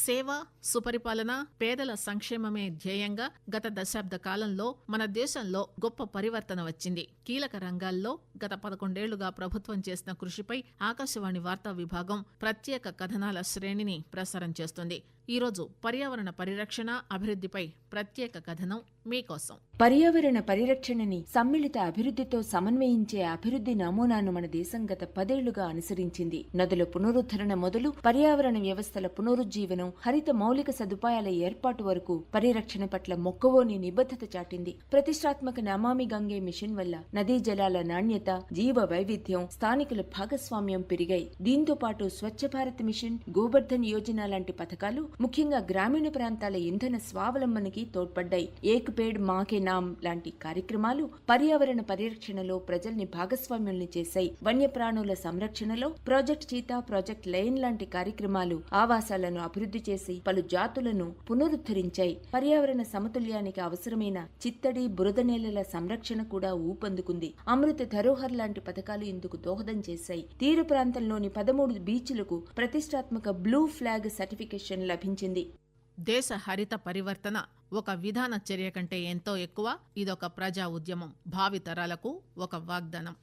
సేవ సుపరిపాలన పేదల సంక్షేమమే ధ్యేయంగా గత దశాబ్ద కాలంలో మన దేశంలో గొప్ప పరివర్తన వచ్చింది. కీలక రంగాల్లో గత పదకొండేళ్ళుగా ప్రభుత్వం చేసిన కృషిపై ఆకాశవాణి వార్తా విభాగం ప్రత్యేక కథనాల శ్రేణిని ప్రసారం చేస్తుంది. ఈరోజు పర్యావరణ పరిరక్షణ అభివృద్ధిపై ప్రత్యేక కథనం మీకోసం. పర్యావరణ పరిరక్షణని సమ్మిళిత అభివృద్ధితో సమన్వయించే అభివృద్ధి నమూనాను మన దేశం గత పదేళ్ళుగా అనుసరించింది. నదుల పునరుద్ధరణ మొదలు పర్యావరణ వ్యవస్థల పునరుజ్జీవనం హరిత మౌలిక సదుపాయాల ఏర్పాటు వరకు పరిరక్షణ పట్ల మొక్కవోని నిబద్ధత చాటింది. ప్రతిష్టాత్మక నమామి గంగే మిషన్ వల్ల నదీ జలాల నాణ్యత జీవ వైవిధ్యం స్థానికుల భాగస్వామ్యం పెరిగాయి. దీంతో పాటు స్వచ్ఛ భారత్ మిషన్ గోబర్ధన్ యోజన లాంటి పథకాలు ముఖ్యంగా గ్రామీణ ప్రాంతాల ఇంధన స్వావలంబనకి తోడ్పడ్డాయి. ఏక్ పేడ్ మాకే నామ్ లాంటి కార్యక్రమాలు పర్యావరణ పరిరక్షణలో ప్రజల్ని భాగస్వామ్యుల్ని చేశాయి. వన్యప్రాణుల సంరక్షణలో ప్రాజెక్ట్ చీతా ప్రాజెక్ట్ లైన్ లాంటి కార్యక్రమాలు ఆవాసాలను అభివృద్ధి చేసి పలు జాతులను పునరుద్ధరించాయి. పర్యావరణ సమతుల్యానికి అవసరమైన చిత్తడి బురద నేలల సంరక్షణ కూడా ఊపందుకుంది. అమృత ధరోహర్ లాంటి పథకాలు ఇందుకు దోహదం చేశాయి. తీర ప్రాంతంలోని పదమూడు బీచ్లకు ప్రతిష్టాత్మక బ్లూ ఫ్లాగ్ సర్టిఫికేషన్ లభించింది. దేశ హరిత పరివర్తన ఒక విధాన చర్య కంటే ఎంతో ఎక్కువ ఇదొక ప్రజా ఉద్యమం. భావితరాలకు ఒక వాగ్దానం.